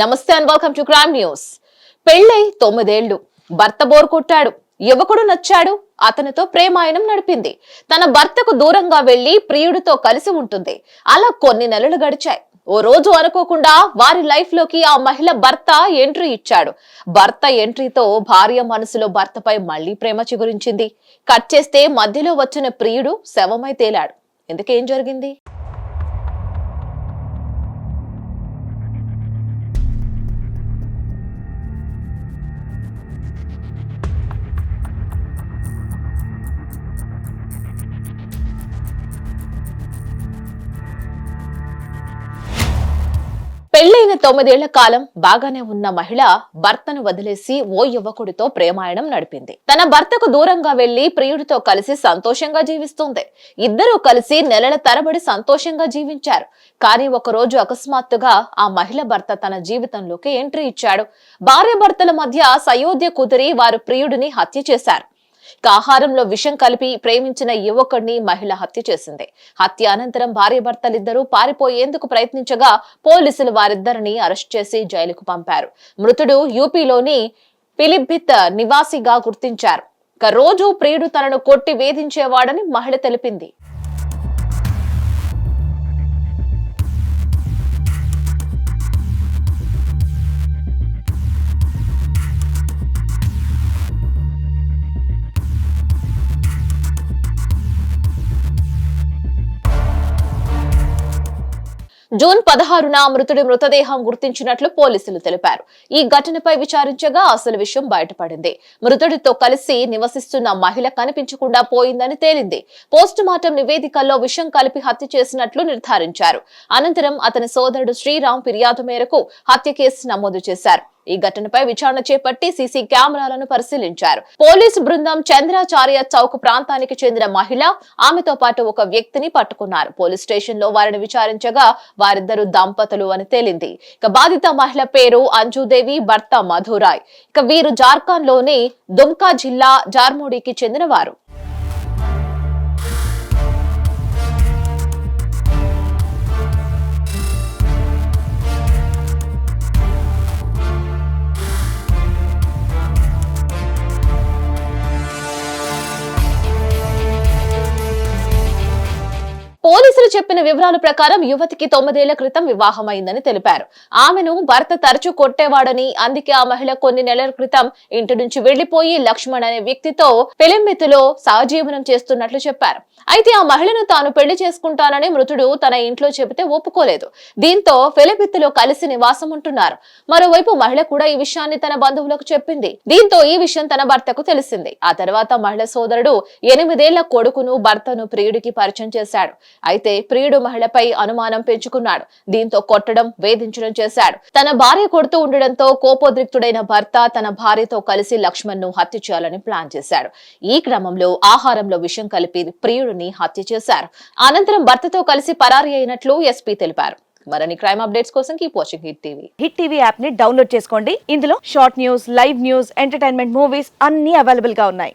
నమస్తే and welcome to crime news పెళ్ళై తొమ్మిదేళ్ళు. భర్త బోర్ కొట్టాడు. యువకుడు నచ్చాడు. అతనితో ప్రేమాయణం నడిపింది. తన భర్తకు దూరంగా వెళ్ళి ప్రియుడితో కలిసి ఉంటుంది. అలా కొన్ని నెలలు గడిచాయి. ఓ రోజు అనుకోకుండా వారి లైఫ్లోకి ఆ మహిళ భర్త ఎంట్రీ ఇచ్చాడు. భర్త ఎంట్రీతో భార్య మనసులో భర్తపై మళ్ళీ ప్రేమ చిగురించింది. కట్ చేస్తే మధ్యలో వచ్చిన ప్రియుడు శవమై తేలాడు. ఎందుకేం జరిగింది? పెళ్ళైన తొమ్మిదేళ్ళ కాలం బాగానే ఉన్న మహిళ భర్తను వదిలేసి ఓ యువకుడితో ప్రేమాయణం నడిపింది. తన భర్తకు దూరంగా వెళ్ళి ప్రియుడితో కలిసి సంతోషంగా జీవిస్తుంది. ఇద్దరూ కలిసి నెలల తరబడి సంతోషంగా జీవించారు. కానీ ఒక రోజు అకస్మాత్తుగా ఆ మహిళ భర్త తన జీవితంలోకి ఎంట్రీ ఇచ్చాడు. భార్య భర్తల మధ్య సయోధ్య కుదిరి వారు ప్రియుడిని హత్య చేశారు. ఇక ఆహారంలో విషం కలిపి ప్రేమించిన యువకుడిని మహిళ హత్య చేసింది. హత్య అనంతరం భార్యాభర్తలిద్దరూ పారిపోయేందుకు ప్రయత్నించగా పోలీసులు వారిద్దరిని అరెస్ట్ చేసి జైలుకు పంపారు. మృతుడు యూపీలోని పిలిభిత్ నివాసిగా గుర్తించారు. ఇక రోజు ప్రియుడు తనను కొట్టి వేధించేవాడని మహిళ తెలిపింది. జూన్ పదహారున మృతుడి మృతదేహం గుర్తించినట్లు పోలీసులు తెలిపారు. ఈ ఘటనపై విచారించగా అసలు విషయం బయటపడింది. మృతుడితో కలిసి నివసిస్తున్న మహిళ కనిపించకుండా పోయిందని తేలింది. పోస్టు మార్టం నివేదికల్లో విషం కలిపి హత్య చేసినట్లు నిర్ధారించారు. అనంతరం అతని సోదరుడు శ్రీరామ్ ఫిర్యాదు మేరకు హత్య కేసు నమోదు చేశారు. ఈ ఘటనపై విచారణ చేపట్టి సీసీ కెమెరాలను పరిశీలించారు. పోలీసు బృందం చంద్రాచార్య చౌక్ ప్రాంతానికి చెందిన మహిళ ఆమెతో పాటు ఒక వ్యక్తిని పట్టుకున్నారు. పోలీస్ స్టేషన్లో వారిని విచారించగా వారిద్దరు దంపతులు అని తేలింది. ఇక బాధిత మహిళ పేరు అంజుదేవి భర్త మధురాయ్. ఇక వీరు జార్ఖండ్లోని దుమ్కా జిల్లా జార్మోడికి చెందిన పోలీసులు చెప్పిన వివరాల ప్రకారం యువతికి తొమ్మిదేళ్ళ క్రితం వివాహమైందని తెలిపారు. ఆమెను భర్త తరచూ కొట్టేవాడని అందుకే ఆ మహిళ కొన్ని నెలల క్రితం ఇంటి నుంచి వెళ్ళిపోయి లక్ష్మణ్ అనే వ్యక్తితో పెళ్ళిమెత్తులో సహజీవనం చేస్తున్నట్లు చెప్పారు. అయితే ఆ మహిళను తాను పెళ్ళి చేసుకుంటానని మృతుడు తన ఇంట్లో చెబితే ఒప్పుకోలేదు. దీంతో ఫెలిబిత్తులో కలిసి నివాసం ఉంటున్నారు. మరోవైపు మహిళ కూడా ఈ విషయాన్ని తన బంధువులకు చెప్పింది. దీంతో ఈ విషయం తన భర్తకు తెలిసింది. ఆ తర్వాత మహిళ సోదరుడు ఎనిమిదేళ్ళ కొడుకును భర్తను ప్రియుడికి పరిచయం చేశాడు. అయితే ప్రియుడు మహిళపై అనుమానం పెంచుకున్నాడు. దీంతో కొట్టడం వేధించడం చేశాడు. తన భార్య కొడుతూ ఉండడంతో కోపోద్రిక్తుడైన భర్త తన భార్యతో కలిసి లక్ష్మణ్ను హత్య చేయాలని ప్లాన్ చేశాడు. ఈ క్రమంలో ఆహారంలో విషం కలిపి ప్రియుడిని హత్య చేశారు. అనంతరం భర్తతో కలిసి పరారీ అయినట్లు ఎస్పీ తెలిపారు. మరిన్ని క్రైమ్ అప్డేట్స్ కోసం keep watching Hit TV. Hit TV యాప్ని డౌన్లోడ్ చేసుకోండి. ఇందులో short news live news entertainment movies అన్ని అవైలబుల్గా ఉన్నాయి.